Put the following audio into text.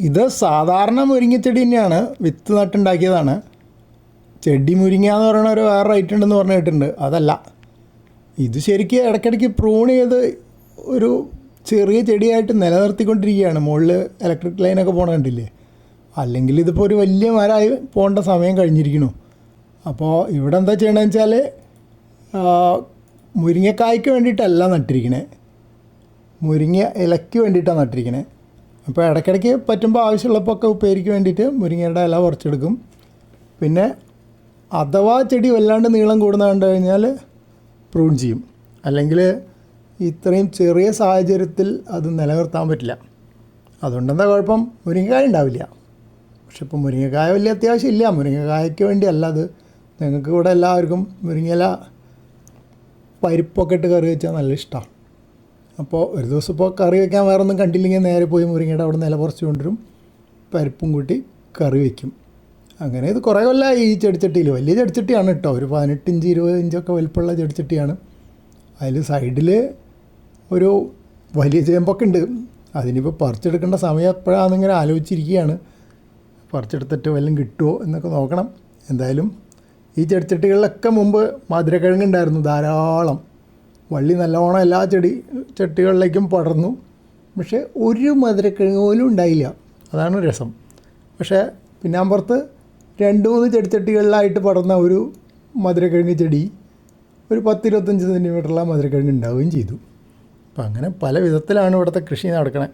ഇത് സാധാരണ മുരിങ്ങച്ചെടി തന്നെയാണ്. വിത്ത് നട്ടുണ്ടാക്കിയതാണ്. ചെടി മുരിങ്ങ എന്ന് പറയുന്ന ഒരു വേറെ റൈറ്റ് ഉണ്ടെന്ന് പറഞ്ഞു കേട്ടിട്ടുണ്ട്. അതല്ല. ഇത് ശരിക്കും ഇടയ്ക്കിടയ്ക്ക് പ്രൂൺ ചെയ്ത് ഒരു ചെറിയ ചെടിയായിട്ട് നിലനിർത്തിക്കൊണ്ടിരിക്കുകയാണ്. മുകളിൽ ഇലക്ട്രിക് ലൈനൊക്കെ പോകണ കണ്ടില്ലേ? അല്ലെങ്കിൽ ഇതിപ്പോൾ ഒരു വലിയ മരമായി പോകേണ്ട സമയം കഴിഞ്ഞിരിക്കണു അപ്പോൾ ഇവിടെ എന്താ ചെയ്യണമെന്ന് വെച്ചാൽ മുരിങ്ങക്കായ്ക്ക് വേണ്ടിയിട്ടല്ല നട്ടിരിക്കണേ. മുരിങ്ങ ഇലയ്ക്ക് വേണ്ടിയിട്ടാണ് നട്ടിരിക്കണേ. അപ്പോൾ ഇടയ്ക്കിടയ്ക്ക് പറ്റുമ്പോൾ ആവശ്യമുള്ളപ്പോൾ ഒക്കെ ഉപ്പേരിക്ക് വേണ്ടിയിട്ട് മുരിങ്ങയുടെ ഇല കുറച്ചെടുക്കും പിന്നെ അഥവാ ചെടി വല്ലാണ്ട് നീളം കൂടുന്ന കണ്ടു കഴിഞ്ഞാൽ പ്രൂൺ ചെയ്യും. അല്ലെങ്കിൽ ഇത്രയും ചെറിയ സാഹചര്യത്തിൽ അത് നിലനിർത്താൻ പറ്റില്ല. അതുകൊണ്ടെന്താ കുഴപ്പം? മുരിങ്ങക്കായ ഉണ്ടാവില്ല. പക്ഷെ ഇപ്പോൾ മുരിങ്ങക്കായ വലിയ അത്യാവശ്യം ഇല്ല. മുരിങ്ങക്കായക്ക് വേണ്ടിയല്ല അത്. നിങ്ങൾക്ക് ഇവിടെ എല്ലാവർക്കും മുരിങ്ങയില പരിപ്പൊക്കെ ഇട്ട് കറി വെച്ചാൽ നല്ല ഇഷ്ടമാണ് അപ്പോൾ ഒരു ദിവസം ഇപ്പോൾ കറി വെക്കാൻ വേറെ ഒന്നും കണ്ടില്ലെങ്കിൽ നേരെ പോയി മുരിങ്ങയുടെ അവിടെ നില കുറച്ച് കൊണ്ടുവരും. പരിപ്പും കൂട്ടി കറി വയ്ക്കും അങ്ങനെ ഇത് കുറേ കൊല്ലമായി ഈ ചെടിച്ചട്ടിയിൽ വലിയ ചെടിച്ചട്ടിയാണ് കേട്ടോ. ഒരു പതിനെട്ട് ഇഞ്ച് ഇരുപത് ഇഞ്ചൊക്കെ വലിപ്പമുള്ള ചെടിച്ചട്ടിയാണ്. അതിൽ സൈഡിൽ ഒരു വലിയ ചേമ്പൊക്കെ ഉണ്ട്. അതിനിപ്പോൾ പറിച്ചെടുക്കേണ്ട സമയം എപ്പോഴാണെന്നിങ്ങനെ ആലോചിച്ചിരിക്കുകയാണ്. പറിച്ചെടുത്തിട്ട് വല്ലതും കിട്ടുമോ എന്നൊക്കെ നോക്കണം. എന്തായാലും ഈ ചെടിച്ചട്ടികളിലൊക്കെ മുമ്പ് മധുരക്കിഴങ്ങുണ്ടായിരുന്നു ധാരാളം. വള്ളി നല്ലോണം എല്ലാ ചെടി ചട്ടികളിലേക്കും പടർന്നു. പക്ഷേ ഒരു മധുരക്കിഴങ്ങ് പോലും ഉണ്ടായില്ല. അതാണ് രസം. പക്ഷേ പിന്നെ അപ്പുറത്ത് രണ്ട് മൂന്ന് ചെടിച്ചട്ടികളിലായിട്ട് പടർന്ന ഒരു മധുരക്കിഴങ്ങ് ചെടി ഒരു പത്തിരുപത്തഞ്ച് സെന്റിമീറ്ററുള്ള മധുരക്കിഴങ്ങ് ഉണ്ടാവുകയും ചെയ്തു. അപ്പം അങ്ങനെ പല വിധത്തിലാണ് ഇവിടുത്തെ കൃഷി നടക്കണേ.